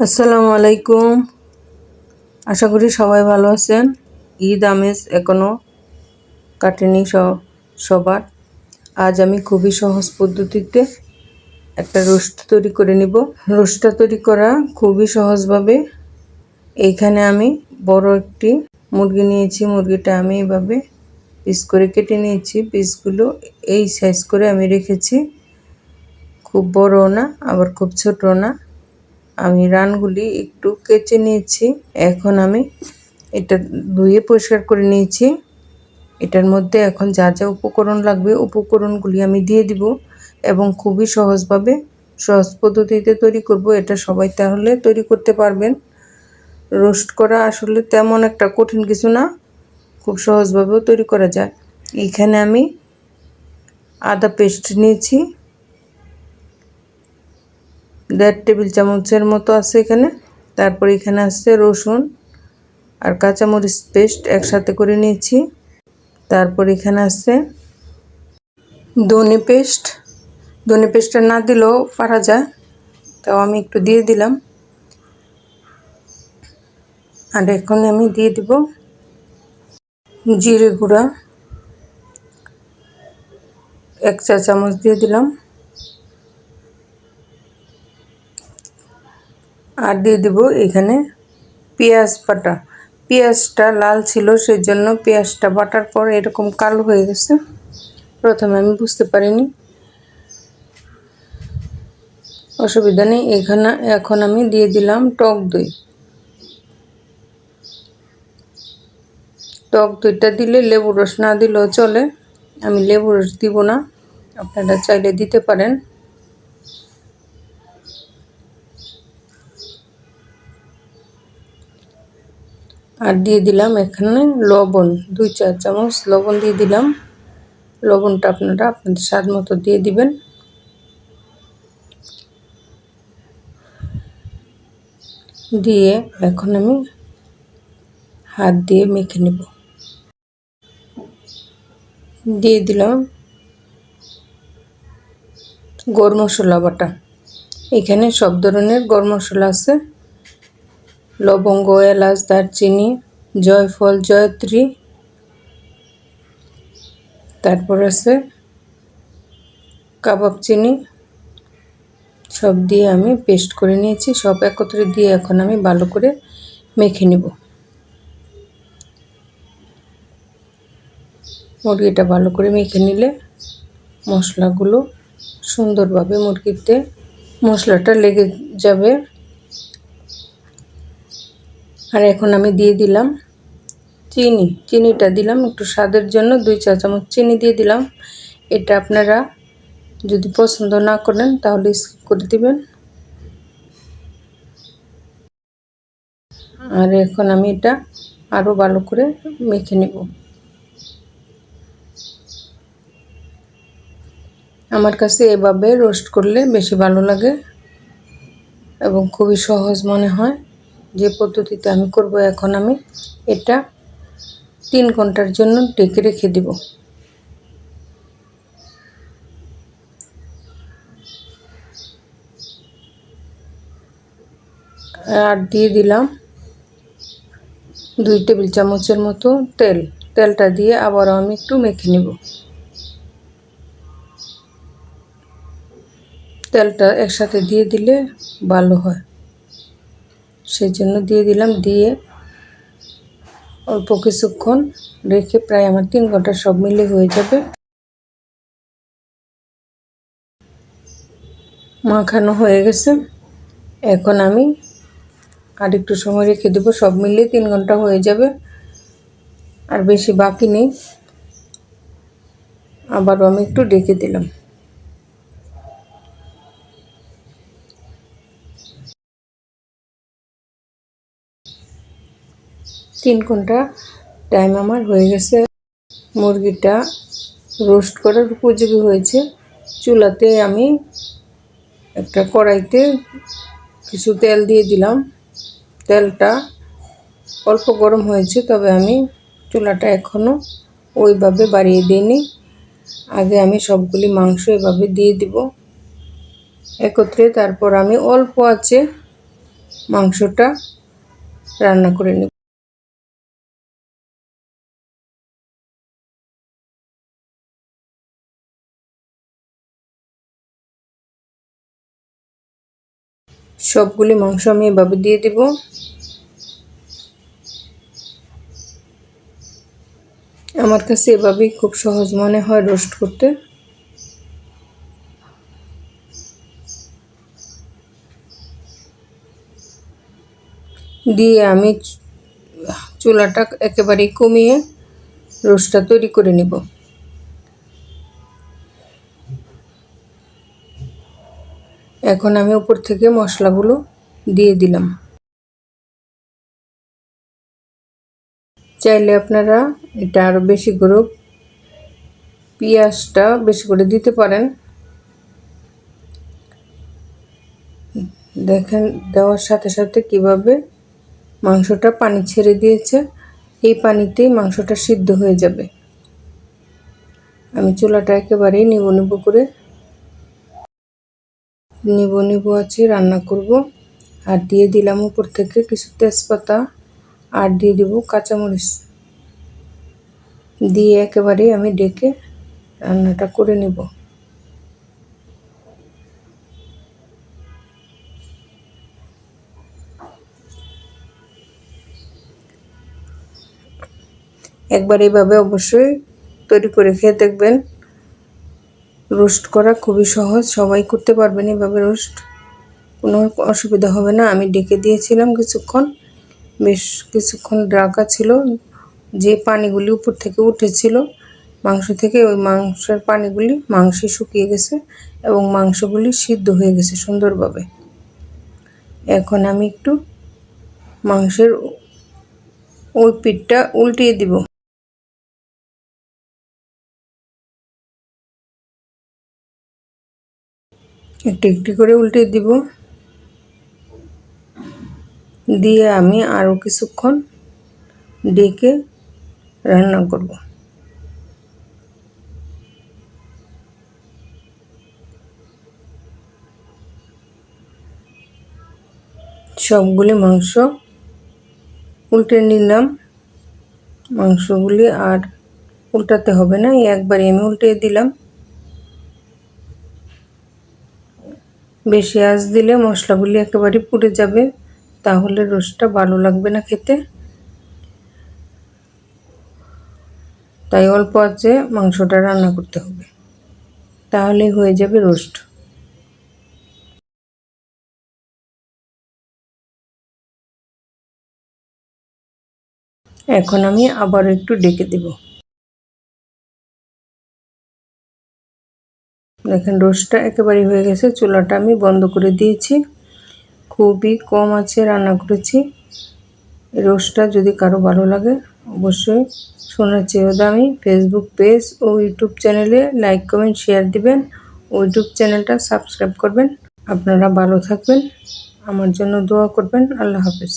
আসসালামু আলাইকুম। আশা করি সবাই ভালো আছেন। ঈদ আমেজ এখনও কাটেনি সবার। আজ আমি খুবই সহজ পদ্ধতিতে একটা রোস্ট তৈরি করে নিব। রোস্টটা তৈরি করা খুবই সহজভাবে। এইখানে আমি বড় একটি মুরগি নিয়েছি। মুরগিটা আমি এভাবে পিস করে কেটে নিয়েছি। পিসগুলো এই সাইজ করে আমি রেখেছি। খুব বড়ও না, আবার খুব ছোটও না। আমি রানগুলি একটু কেচে নিয়েছি। এখন আমি এটা ধুয়ে পরিষ্কার করে নিয়েছি। এটার মধ্যে এখন যা যা উপকরণ লাগবে উপকরণগুলি আমি দিয়ে দিব এবং খুবই সহজভাবে সহজ পদ্ধতিতে তৈরি করব। এটা সবাই তাহলে তৈরি করতে পারবেন। রোস্ট করা আসলে তেমন একটা কঠিন কিছু না, খুব সহজভাবেও তৈরি করা যায়। এইখানে আমি আদা পেস্ট নিয়েছি। দেড় টেবিল চামচের মতো আছে এখানে। তারপর এখানে আছে রসুন আর কাঁচামরিচ পেস্ট একসাথে করে নিয়েছি। তারপর এখানে আছে ধনে পেস্ট। ধনে পেস্টটা না দিলেও পারা যায়, তাও আমি একটু দিয়ে দিলাম। আর এখন আমি দিয়ে দিব জিরে গুঁড়া। এক চা চামচ দিয়ে দিলাম। আর দিয়ে দিব এখানে পেঁয়াজ বাটা। পেঁয়াজটা লাল ছিল সেই জন্য পেঁয়াজটা বাটার পর এরকম কালো হয়ে গেছে। প্রথমে আমি বুঝতে পারিনি। অসুবিধা নেই, এখানে এখন আমি দিয়ে দিলাম টক দই। টক দইটা দিলে লেবু রস না দিলেও চলে। আমি লেবু রস দিব না, আপনারা চাইলে দিতে পারেন। আর দিয়ে দিলাম এখানে লবণ, দুই চার চামচ লবণ দিয়ে দিলাম। লবণটা আপনারা আপনাদের স্বাদ মতো দিয়ে দিবেন। দিয়ে এখন আমি হাত দিয়ে মেখে নেব। দিয়ে দিলাম গরম মশলা বাটা। এখানে সব ধরনের গরম মশলা আছে। লবঙ্গ, এলাচ, দারচিনি, জয়ফল, জয়ত্রী। তারপর আছে কাবাব চিনি। সব দিয়ে আমি পেস্ট করে নিয়েছি। সব একত্রে দিয়ে এখন আমি ভালো করে মেখে নেব। মুরগিটা ভালো করে মেখে নিলে মশলাগুলো সুন্দরভাবে মুরগিতে মশলাটা লেগে যাবে। আর এখন আমি দিয়ে দিলাম চিনি। চিনিটা দিলাম একটু স্বাদের জন্য, দুই চা চামচ চিনি দিয়ে দিলাম। এটা আপনারা যদি পছন্দ না করেন তাহলে স্কিপ করে দিবেন। আর এখন আমি এটা আরও ভালো করে মেখে নেব। আমার কাছে এভাবে রোস্ট করলে বেশি ভালো লাগে এবং খুবই সহজ মনে হয়। যে পদ্ধতিতে আমি করব এখন আমি এটা তিন ঘণ্টার জন্য ঢেকে রেখে দিব। আর দিয়ে দিলাম দুই টেবিল চামচের মতো তেল। তেলটা দিয়ে আবারও আমি একটু মেখে নেব। তেলটা একসাথে দিয়ে দিলে ভালো হয়। সেই জন্য দিয়ে দিলাম। দিয়ে অল্প কিছুক্ষণ রেখে প্রায় আমার তিন ঘণ্টা সব মিলে হয়ে যাবে। মাখানো হয়ে গেছে। এখন আমি আর একটু সময় রেখে দেবো। সব মিলিয়ে তিন ঘণ্টা হয়ে যাবে। আর বেশি বাকি নেই। আবারও আমি একটু ডেকে দিলাম। তিন ঘণ্টা টাইম আমার হয়ে গেছে। মুরগিটা রোস্ট করার উপযোগী হয়েছে। চুলাতে আমি একটা কড়াইতে কিছু তেল দিয়ে দিলাম। তেলটা অল্প গরম হয়েছে, তবে আমি চুলাটা এখনও ওইভাবে বাড়িয়ে দিইনি। আগে আমি সবগুলি মাংস এভাবে দিয়ে দিব। একত্রে তারপর আমি অল্প আছে মাংসটা রান্না করে নেব। সবগুলি মাংস আমি এভাবে দিয়ে দিব। আমার কাছে এভাবেই খুব সহজ মনে হয় রোস্ট করতে। দিয়ে আমি চুলাটা একেবারেই কমিয়ে রোস্টটা তৈরি করে নেব। এখন আমি উপর থেকে মশলাগুলো দিয়ে দিলাম। চাইলে আপনারা এটা আরও বেশি করে পেঁয়াজটা বেশি করে দিতে পারেন। দেখেন, দেওয়ার সাথে সাথে কীভাবে মাংসটা পানি ছেড়ে দিয়েছে, এই পানিতেই মাংসটা সিদ্ধ হয়ে যাবে। আমি চুলাটা একেবারেই নিব নিব করে নিব নিব আছে, রান্না করব। আর দিয়ে দিলাম উপর থেকে কিছু তেজপাতা আর দিয়ে দিব কাঁচামরিচ। দিয়ে একেবারে আমি ডেকে রান্নাটা করে নেব। একবার এইভাবে অবশ্যই তৈরি করে খেয়ে দেখবেন। রোস্ট করা খুবই সহজ। সবাই করতে পারবেন এভাবে রোস্ট। কোনো অসুবিধা হবে না। আমি ডেকে দিয়েছিলাম কিছুক্ষণ। বেশ কিছুক্ষণ ডাকা ছিল। যে পানিগুলি উপর থেকে উঠেছিল, মাংস থেকে, ওই মাংসের পানিগুলি মাংসে শুকিয়ে গেছে এবং মাংসগুলি সিদ্ধ হয়ে গেছে সুন্দরভাবে। এখন আমি একটু মাংসের ওই পিঠটা উল্টিয়ে দিব। একটু একটু করে উল্টে দিব। দিয়ে আমি আরও কিছুক্ষণ ডেকে রান্না করব। সবগুলি মাংস উল্টে নিলাম। মাংসগুলি আর উল্টাতে হবে না একবারই আমি উল্টে দিলাম। বেশি আঁচ দিলে মশলাগুলি একেবারে পুড়ে যাবে। তাহলে রোস্টটা ভালো লাগবে না খেতে। তাই অল্প আছে মাংসটা রান্না করতে হবে। তাহলেই হয়ে যাবে রোস্ট। এখন আমি আবার একটু ডেকে দেবো। দেখেন, রোস্টটা একেবারে হয়ে গেছে। চুলাটা আমি বন্ধ করে দিয়েছি। খুবই কম আছে, রান্না করেছি। রোস্টটা যদি কারও ভালো লাগে, অবশ্যই শোনার চেয়েও দামি। ফেসবুক পেজ ও ইউটিউব চ্যানেলে লাইক কমেন্ট শেয়ার দিবেন। ও ইউটিউব চ্যানেলটা সাবস্ক্রাইব করবেন। আপনারা ভালো থাকবেন। আমার জন্য দোয়া করবেন। আল্লাহ হাফেজ।